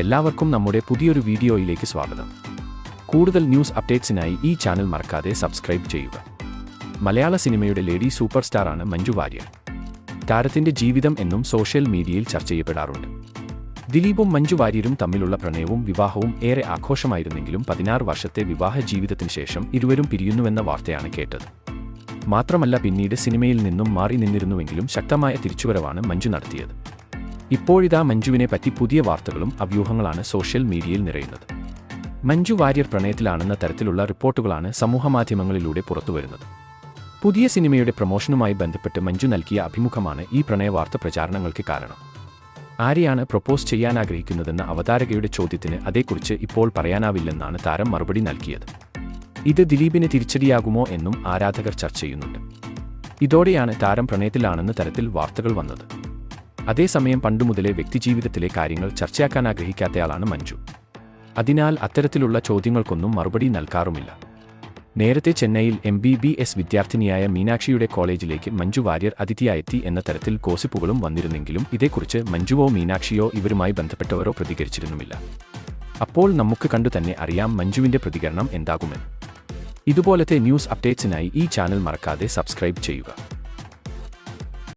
എല്ലാവർക്കും നമ്മുടെ പുതിയൊരു വീഡിയോയിലേക്ക് സ്വാഗതം. കൂടുതൽ ന്യൂസ് അപ്ഡേറ്റ്സിനായി ഈ ചാനൽ മറക്കാതെ സബ്സ്ക്രൈബ് ചെയ്യുക. മലയാള സിനിമയുടെ ലേഡി സൂപ്പർ സ്റ്റാറാണ് മഞ്ജു വാര്യർ. താരത്തിന്റെ ജീവിതം എന്നും സോഷ്യൽ മീഡിയയിൽ ചർച്ച ചെയ്യപ്പെടാറുണ്ട്. ദിലീപും മഞ്ജു വാര്യരും തമ്മിലുള്ള പ്രണയവും വിവാഹവും ഏറെ ആഘോഷമായിരുന്നെങ്കിലും പതിനാറ് വർഷത്തെ വിവാഹ ജീവിതത്തിന് ശേഷം ഇരുവരും പിരിയുന്നുവെന്ന വാർത്തയാണ് കേട്ടത്. മാത്രമല്ല പിന്നീട് സിനിമയിൽ നിന്നും മാറി നിന്നിരുന്നുവെങ്കിലും ശക്തമായ തിരിച്ചുവരവാണ് മഞ്ജു നടത്തിയത്. ഇപ്പോഴിതാ മഞ്ജുവിനെ പറ്റി പുതിയ വാർത്തകളും അവ്യൂഹങ്ങളാണ് സോഷ്യൽ മീഡിയയിൽ നിറയുന്നത്. മഞ്ജു വാര്യർ പ്രണയത്തിലാണെന്ന തരത്തിലുള്ള റിപ്പോർട്ടുകളാണ് സമൂഹമാധ്യമങ്ങളിലൂടെ പുറത്തുവരുന്നത് പുതിയ സിനിമയുടെ പ്രൊമോഷനുമായി ബന്ധപ്പെട്ട് മഞ്ജു നൽകിയ അഭിമുഖമാണ് ഈ പ്രണയവാർത്ത പ്രചാരണങ്ങൾക്ക് കാരണം. ആരെയാണ് പ്രൊപ്പോസ് ചെയ്യാൻ ആഗ്രഹിക്കുന്നതെന്ന അവതാരകയുടെ ചോദ്യത്തിന് അതേക്കുറിച്ച് ഇപ്പോൾ പറയാനാവില്ലെന്നാണ് താരം മറുപടി നൽകിയത്. ഇത് ദിലീപിന് തിരിച്ചടിയാകുമോ എന്നും ആരാധകർ ചർച്ച ചെയ്യുന്നുണ്ട്. ഇതോടെയാണ് താരം പ്രണയത്തിലാണെന്ന തരത്തിൽ വാർത്തകൾ വന്നത്. അതേസമയം പണ്ടുമുതലേ വ്യക്തിജീവിതത്തിലെ കാര്യങ്ങൾ ചർച്ചയാക്കാൻ ആഗ്രഹിക്കാത്തയാളാണ് മഞ്ജു. അതിനാൽ അത്തരത്തിലുള്ള ചോദ്യങ്ങൾക്കൊന്നും മറുപടി നൽകാറുമില്ല. നേരത്തെ ചെന്നൈയിൽ എം ബി ബി എസ് വിദ്യാർത്ഥിനിയായ മീനാക്ഷിയുടെ കോളേജിലേക്ക് മഞ്ജു വാര്യർ അതിഥിയായെത്തി എന്ന തരത്തിൽ ഗോസിപ്പുകളും വന്നിരുന്നെങ്കിലും ഇതേക്കുറിച്ച് മഞ്ജുവോ മീനാക്ഷിയോ ഇവരുമായി ബന്ധപ്പെട്ടവരോ പ്രതികരിച്ചിരുന്നുമില്ല. അപ്പോൾ നമുക്ക് കണ്ടു തന്നെ അറിയാം മഞ്ജുവിന്റെ പ്രതികരണം എന്താകുമെന്ന്. ഇതുപോലത്തെ ന്യൂസ് അപ്ഡേറ്റ്സിനായി ഈ ചാനൽ മറക്കാതെ സബ്സ്ക്രൈബ് ചെയ്യുക.